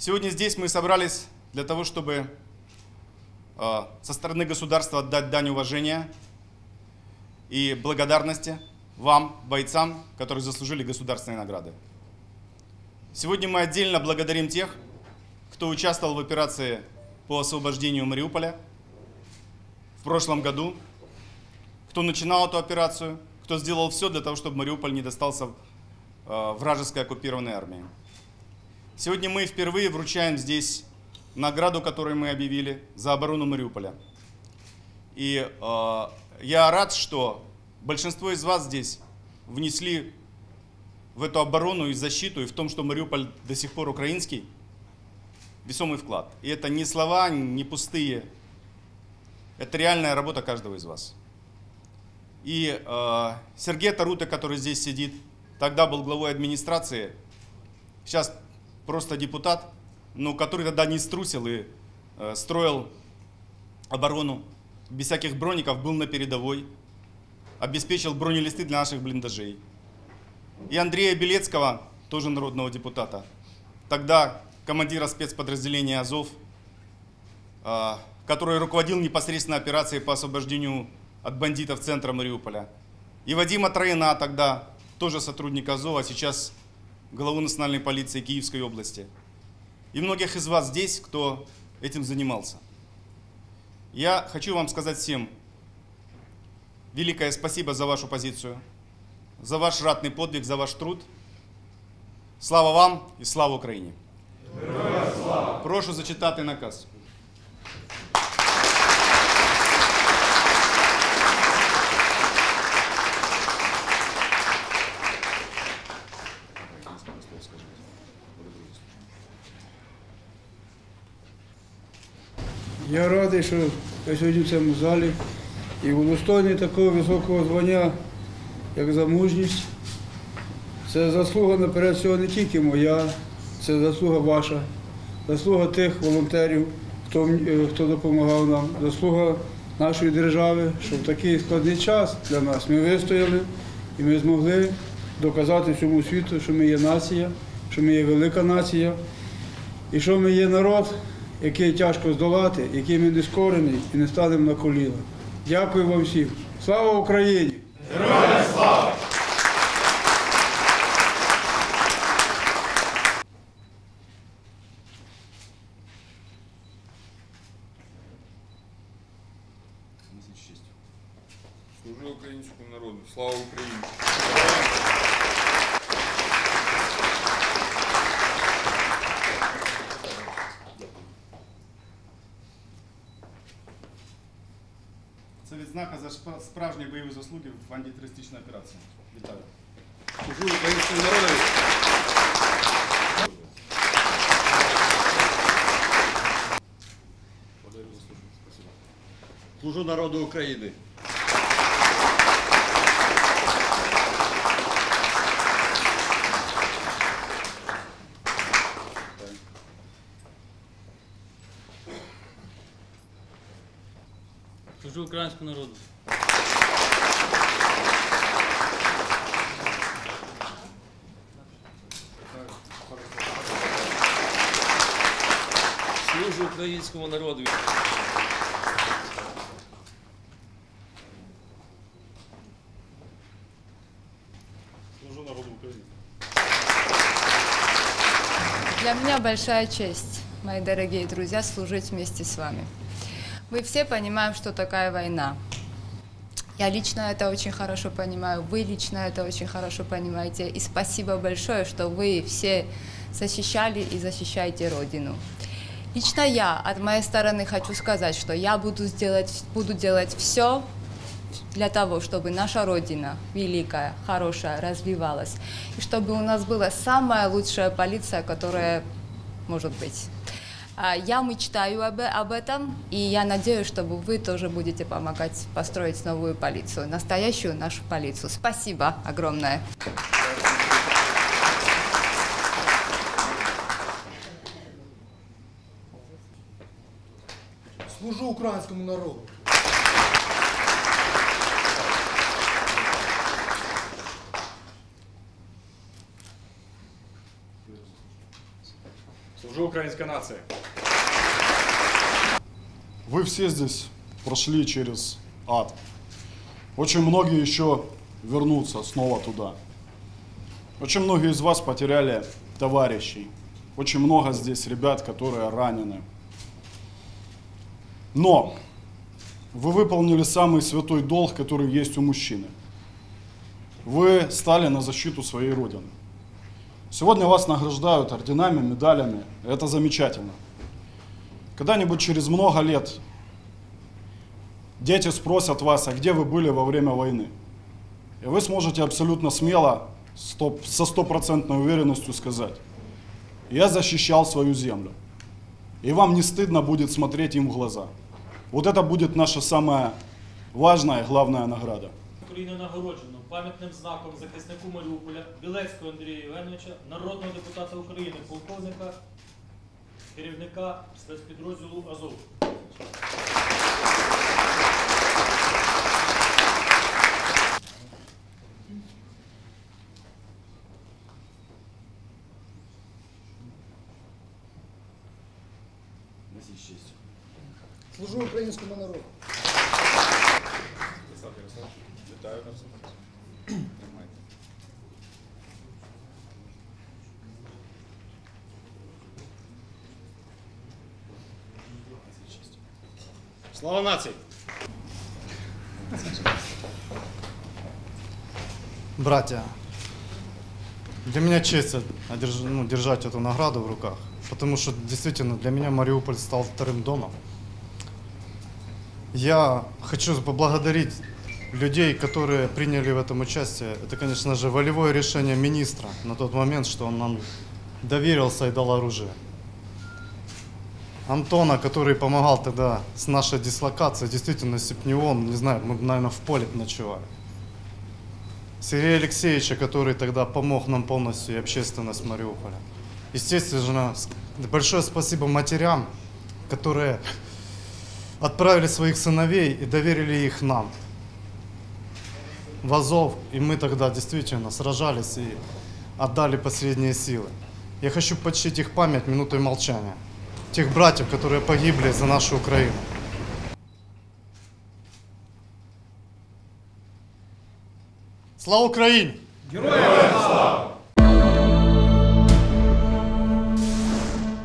Сегодня здесь мы собрались для того, чтобы э, со стороны государства отдать дань уважения и благодарности вам, бойцам, которые заслужили государственные награды. Сегодня мы отдельно благодарим тех, кто участвовал в операции по освобождению Мариуполя в прошлом году, кто начинал эту операцию, кто сделал все для того, чтобы Мариуполь не достался э, вражеской оккупированной армии. Сегодня мы впервые вручаем здесь награду, которую мы объявили за оборону Мариуполя. И э, я рад, что большинство из вас здесь внесли в эту оборону и защиту, и в том, что Мариуполь до сих пор украинский, весомый вклад. И это не слова, не пустые. Это реальная работа каждого из вас. И э, Сергей Тарута, который здесь сидит, тогда был главой администрации, сейчас просто депутат, но который тогда не струсил и э, строил оборону без всяких броников, был на передовой, обеспечил бронелисты для наших блиндажей. И Андрея Белецкого, тоже народного депутата, тогда командира спецподразделения «Азов», э, который руководил непосредственно операцией по освобождению от бандитов центра Мариуполя. И Вадима Троина тогда, тоже сотрудник Азова, сейчас главу национальной полиции Киевской области. И многих из вас здесь, кто этим занимался. Я хочу вам сказать всем великое спасибо за вашу позицию, за ваш ратный подвиг, за ваш труд. Слава вам і слава Україні! Прошу зачитати наказ. Я радий, що я сьогодні в цьому залі і удостоєний такого високого звання, як за мужність. Це заслуга наперед всього не тільки моя, це заслуга ваша, заслуга тих волонтерів, хто, е, хто допомагав нам, заслуга нашої держави, що в такий складний час для нас ми вистояли і ми змогли доказати всьому світу, що ми є нація, що ми є велика нація. І що ми є народ, який тяжко здолати, який ми не скорений і не станемо на коліна. Дякую вам всім. Слава Україні! Служу українському народу. Слава Україні! за шпа- справжні бойові заслуги в антитерористичній операції. Вітаю. Служу українському народу. Служу народу України. Служу українському народу. Служу українському народу. Служу народу України. Для меня большая честь, мои дорогие друзья, служить вместе с вами. Мы все понимаем, что такая война. Я лично это очень хорошо понимаю, вы лично это очень хорошо понимаете. И спасибо большое, что вы все защищали и защищаете Родину. Лично я от моей стороны хочу сказать, что я буду, сделать, буду делать все для того, чтобы наша Родина великая, хорошая, развивалась. И чтобы у нас была самая лучшая полиция, которая может быть. А, Я мечтаю об, об этом, и я надеюсь, чтобы вы тоже будете помогать построить новую полицию, настоящую нашу полицию. Спасибо огромное. Служу українському народу. Служу українська нація. Вы все здесь прошли через ад. Очень многие еще вернутся снова туда. Очень многие из вас потеряли товарищей. Очень много здесь ребят, которые ранены. Но вы выполнили самый святой долг, который есть у мужчины. Вы стали на защиту своей Родины. Сегодня вас награждают орденами, медалями. Это замечательно. Когда-нибудь через много лет дети спросят вас, а где вы были во время войны? И вы сможете абсолютно смело, стоп- со стопроцентной уверенностью сказать, я защищал свою землю. И вам не стыдно будет смотреть им в глаза. Вот это будет наша самая важная и главная награда. України нагороджено пам'ятним знаком захиснику Маріуполя Білецького Андрія Євгеновича, народного депутата України, полковника, керівника спецпідрозділу Азов. Служу українському народу. Вітаю нас. Слава нації! Братья, для меня честь одерж- ну, держать эту награду в руках, потому что действительно для меня Мариуполь стал вторым домом. Я хочу поблагодарить людей, которые приняли в этом участие. Это, конечно же, волевое решение министра на тот момент, что он нам доверился и дал оружие. Антона, который помогал тогда с нашей дислокацией, действительно, если бы не он, не знаю, мы бы, наверное, в поле ночевали. Сергея Алексеевича, который тогда помог нам полностью и общественность Мариуполя. Естественно, большое спасибо матерям, которые отправили своих сыновей и доверили их нам. В Азов, и мы тогда действительно сражались и отдали последние силы. Я хочу почтить их память минутой молчания. Тех братьев, которые погибли за нашу Украину. Слава Украине! Героям